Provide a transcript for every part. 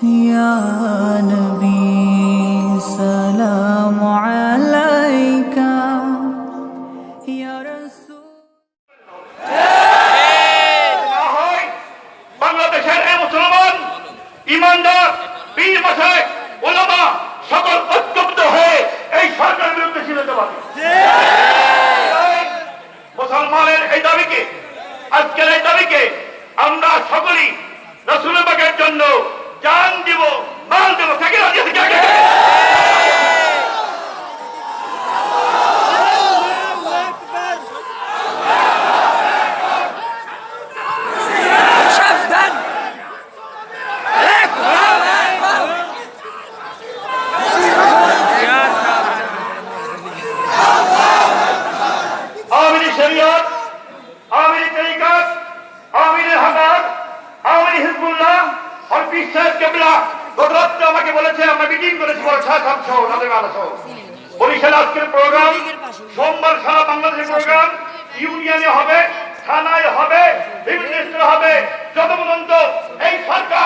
يا نبي سلام عليك يا رسول না হয় বাংলাদেশের এই মুসলমান ইমানদার বীর মাসায় ওলামা সকল ঐক্যবদ্ধ হয়ে এই সরকারের বিরুদ্ধে ছিল দেওয়াবে মুসলমানের এই দাবিকে আজকের এই দাবিকে আমরা সকলেই রসুলের হিজবুল্লাহ আর কেবলা, গতরাত্রে আমাকে বলেছে, আমরা মিটিং করেছি বড় শাহ সাহেব সহ সহ। বরিশাল আজকের প্রোগ্রাম সোমবার সারা বাংলাদেশের প্রোগ্রাম ইউনিয়নে হবে, থানায় হবে, বিভিন্ন হবে, যত পর্যন্ত এই সরকার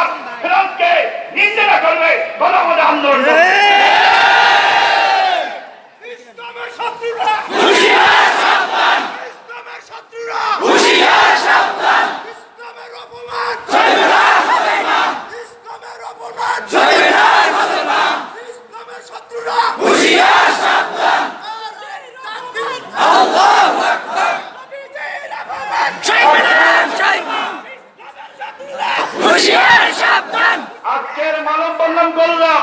আজকের মানব বন্ধন করলাম।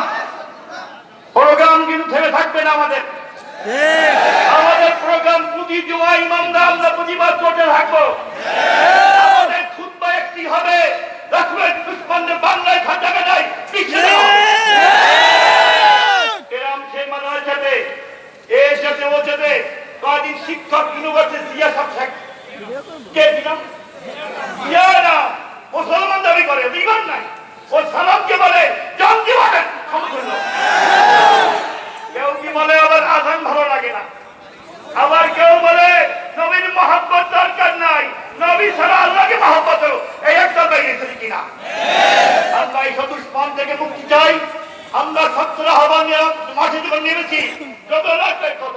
প্রোগ্রাম কিন্তু থেমে থাকবে না আমাদের। আমাদের প্রোগ্রাম প্রতি জুমা ইমামরা আমরা প্রতিবাদ করতে থাকব। আমাদের খুদ্া একটি হবে কদিন শিক্ষক জিয়া না, মুসলমান দাবি করে নাই। ও সালামকে বলে জান দিবানের কেউ কি বলে আবার আজান ভালো লাগে না? আবার কেউ বলে, নবীর মহাব্বত দরকার নাই। নবী ছাড়া আল্লাহকে মহাব্বত এই একটা বেরিয়েছে কিনা? আমরা এই থেকে মুক্তি চাই। আমরা ছাত্র আহ্বান মাঠে যখন নেমেছি, যত লাগবে তত